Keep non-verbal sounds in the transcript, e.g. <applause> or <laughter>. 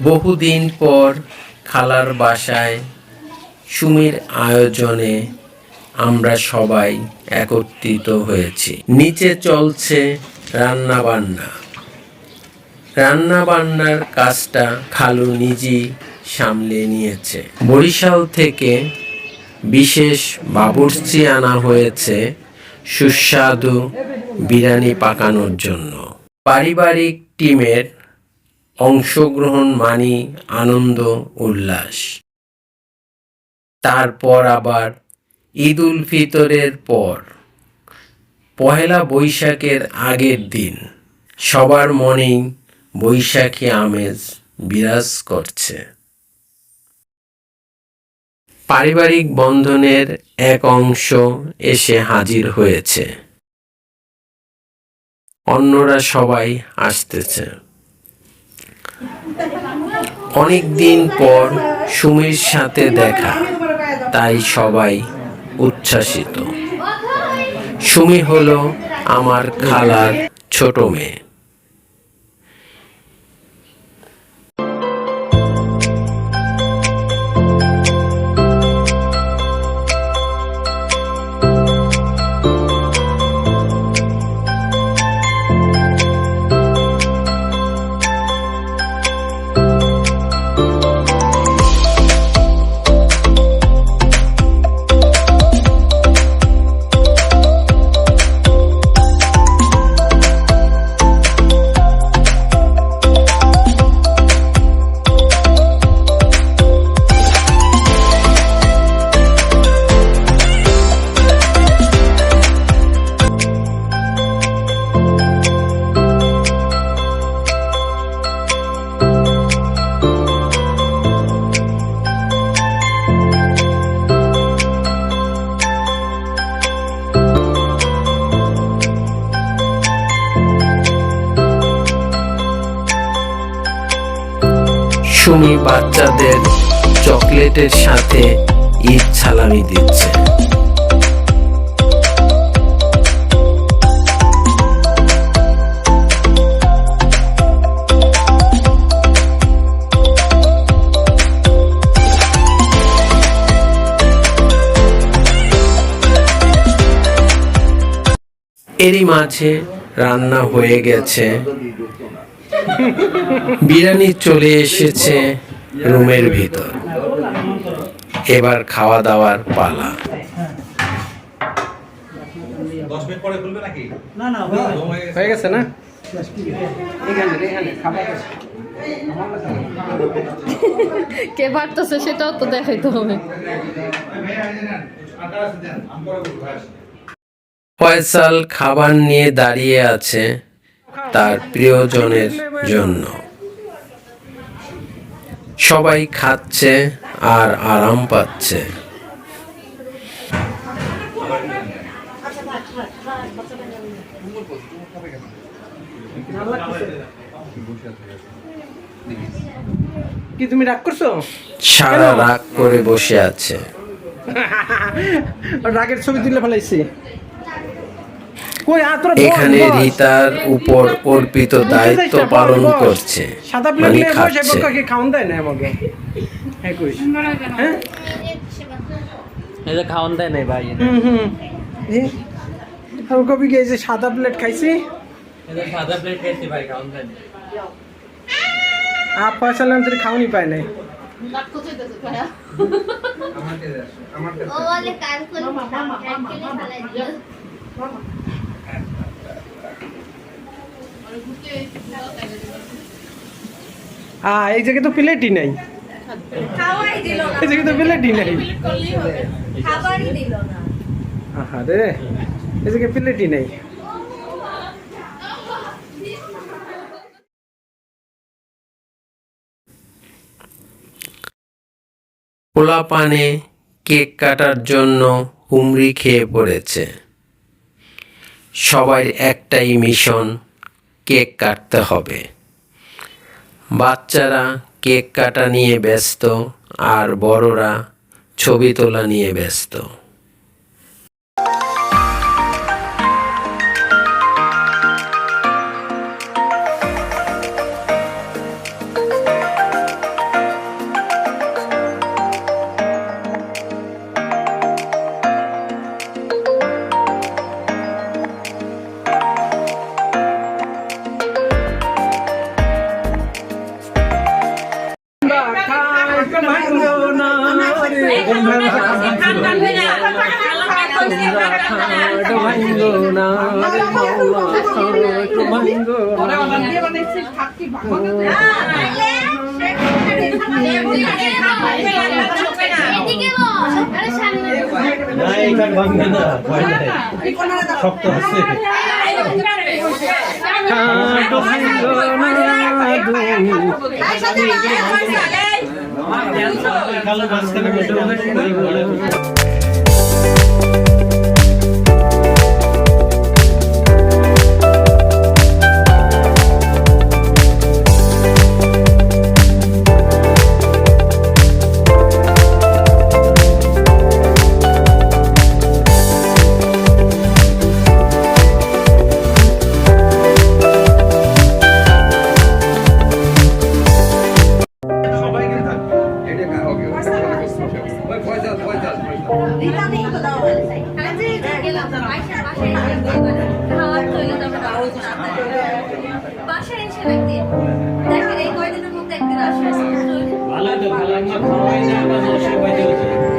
বহুদিন পর খালার বাসায় সুমির আয়োজনে আমরা সবাই একত্রিত হয়েছি। নিচে চলছে রান্না বান্না রান্না বান্নার কাজটা খালু নিজেই সামলে নিয়েছে। বরিশাল থেকে বিশেষ বাবুর্চি আনা হয়েছে সুস্বাদু বিরিয়ানি পাকানোর জন্য। পারিবারিক টিমের অংশগ্রহণ মানি আনন্দ উল্লাস। তারপর আবার ঈদ উল ফিতরের পর, পহেলা বৈশাখের আগের দিন, সবার মনেই বৈশাখী আমেজ বিরাজ করছে। পারিবারিক বন্ধনের এক অংশ এসে হাজির হয়েছে। অন্যরা সবাই আসতেছে। অনেক দিন পর সুমির সাথে দেখা। তাই সবাই উচ্ছ্বাসিত। সুমি হলো আমার খালার ছোট মেয়ে। সুমি বাচ্চাদের চকলেটের সাথে ঈদ সালামি দিচ্ছে। এরই মাঝে রান্না হয়ে গেছে বিরিয়ানি চলে এসেছে রুমের ভিতর। এবার খাওয়া দাওয়ার পালা। দশ মিনিট পরে খুলবে নাকি? না না হয়ে গেছে। না। কে পারতেছে সেটাও তো দেখাইতে হবে। ফয়সাল খাবার নিয়ে দাঁড়িয়ে আছে। তার প্রিয়জনের জন্য। সবাই খাচ্ছে আর আরাম পাচ্ছে। কি তুমি রাগ করছ? সারা রাগ করে বসে আছে। <laughs> রাগের ছবি তুলে ফেলাইছি। এখানে। রিতার উপর অর্পিত দায়িত্ব পালন করছে। সাদা মানে খাচ্ছে। আমাকে? হ্যাঁ? এটা খাওয়ান দেয় নাই ভাই হুম হুম। গিয়ে যে সাদা প্লেট খাইছি। এটা সাদা প্লেট খাইছি ভাই খাওয়ান দেয় লাম পায় নাই। আ এই জায়গায় তো তো এই প্লেটই নাই। পোলাপানে কেক কাটার জন্য হুমড়ি খেয়ে পড়েছে। সবাই একটাই মিশন কেক কাটতে হবে। বাচ্চারা কেক কাটা নিয়ে ব্যস্ত আর বড়রা ছবি তোলা নিয়ে ব্যস্ত। শক্ত আছে দুধ। মাঝখানে বাসায় এসে একদিন দেখেন এই কয়দিনের মধ্যে একদিন আসবে ভালো তো ভালো খাওয়াই না